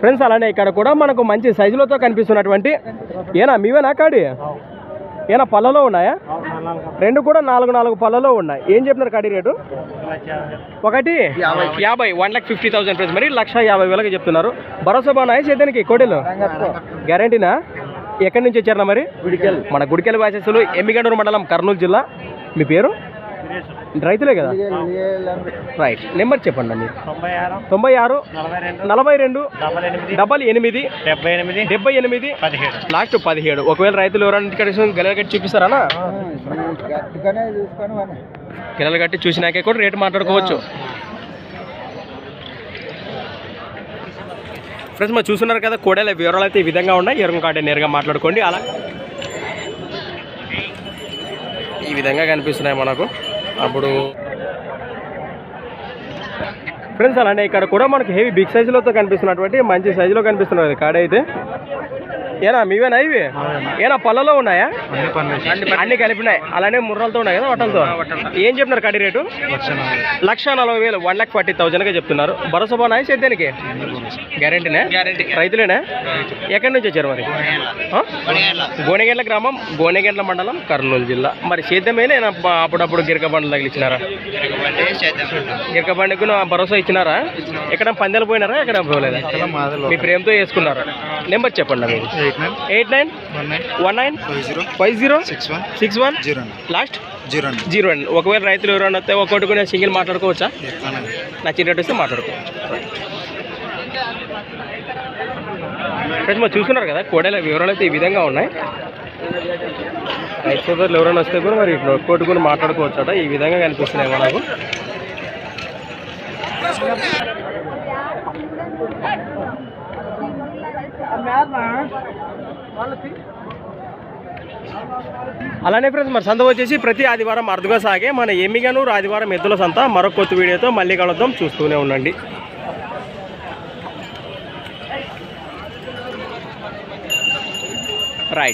Friends అలానే ఇక్కడ కూడా మనకు మంచి సైజులతో కనిపిస్తున్నటువంటి ఏనా? మీవేనా కాడి? ఏనా పళ్ళలో ఉన్నాయా? రెండు కూడా నాలుగు నాలుగు పళ్ళలో ఉన్నాయి. ఏం చెప్పినారు కాడి రేటు? ఒకటి? యాభై. One lakh fifty thousand friends మరి లక్ష యాభై వేలకి చెప్తున్నారు. భరోసా బాగున్నాయి చేద్దానికి కోడీలు? గ్యారంటీనా ఎక్కడి నుంచి వచ్చారా మరి? గుడికెల్. మన గుడికెల్ వాసస్సులు ఎమ్మిగండూరు మండలం కర్నూలు జిల్లా. మీ పేరు? రైతులే కదా? రైట్ నెంబర్ చెప్పండి అండి. తొంభై ఆరు తొంభై ఆరు నలభై రెండు నలభై రెండు డబల్ ఎనిమిది డెబ్బై ఎనిమిది డెబ్బై ఎనిమిది పదిహేడు. లాస్ట్ పదిహేడు. ఒకవేళ రైతులు ఎవరైనా ఇంటికి గెలలు కట్టి చూపిస్తారా గెలలు కట్టి చూసినాకే కూడా రేటు మాట్లాడుకోవచ్చు. ఫ్రెండ్స్ మరి చూస్తున్నారు కదా కోడేల వివరాలు అయితే ఈ విధంగా ఉన్నాయి. ఎరుగు కాటే నేరుగా మాట్లాడుకోండి. అలా ఈ విధంగా కనిపిస్తున్నాయి మనకు. అప్పుడు ఫ్రెండ్స్ అలానే ఇక్కడ కూడా మనకి హెవీ బిగ్ సైజులతో కనిపిస్తున్నటువంటి మంచి సైజులో కనిపిస్తున్నది కాడ అయితే ఏనా మీవేనా ఇవి? ఏనా పళ్ళలో ఉన్నాయా? అన్ని కలిపినాయి. అలానే ముర్రలతో ఉన్నాయి కదా వట్టలతో ఏం చెప్తున్నారు కడి రేటు? లక్ష నలభై. వేలు వన్ లాక్ ఫార్టీ థౌజండ్గా చెప్తున్నారు. భరోసా బాగున్నాయి సేద్యానికి? గ్యారంటీనే? గ్యారంటీ. రైతులేనా? ఎక్కడి నుంచి వచ్చారు మరి? గోనెగండ్ల గ్రామం గోనెగండ్ల మండలం కర్నూలు జిల్లా. మరి సేద్యమేనే అప్పుడప్పుడు గిరక బండ్లు తగిలిచ్చినారా? గిరక బండికి భరోసా ఇచ్చినారా? ఎక్కడ పందెలు పోయినారా? ఎక్కడ పోలేదా? మీ ప్రేమతో వేసుకున్నారా నెంబర్ చెప్పండి మీరు. Eight nine eight nine one nine five zero five zero six one six one zero last zero zero అండి ఒకవేళ రైతులు ఎవరైనా వస్తే ఒక్కొక్కటి కూడా సింగిల్ మాట్లాడుకోవచ్చా? నచ్చిన రేట్ వస్తే మాట్లాడుకోవచ్చు ఫ్రెండ్స్ మరి చూస్తున్నారు కదా కోడేల వివరాలు అయితే ఈ విధంగా ఉన్నాయి. రైతు సోదరులు ఎవరైనా వస్తే కూడా మరి ఒక్కొక్కటి కూడా మాట్లాడుకోవచ్చట ఈ విధంగా కనిపిస్తున్నాయి మనకు. అలానే ఫ్రెండ్స్ మరి సంత వచ్చేసి ప్రతి ఆదివారం అరుదుగా సాగే మన ఎమ్మిగనూరు ఆదివారం ఎద్దుల సంత. మరొక కొత్త వీడియోతో మళ్ళీ కలుద్దాం. చూస్తూనే ఉండండి. రైట్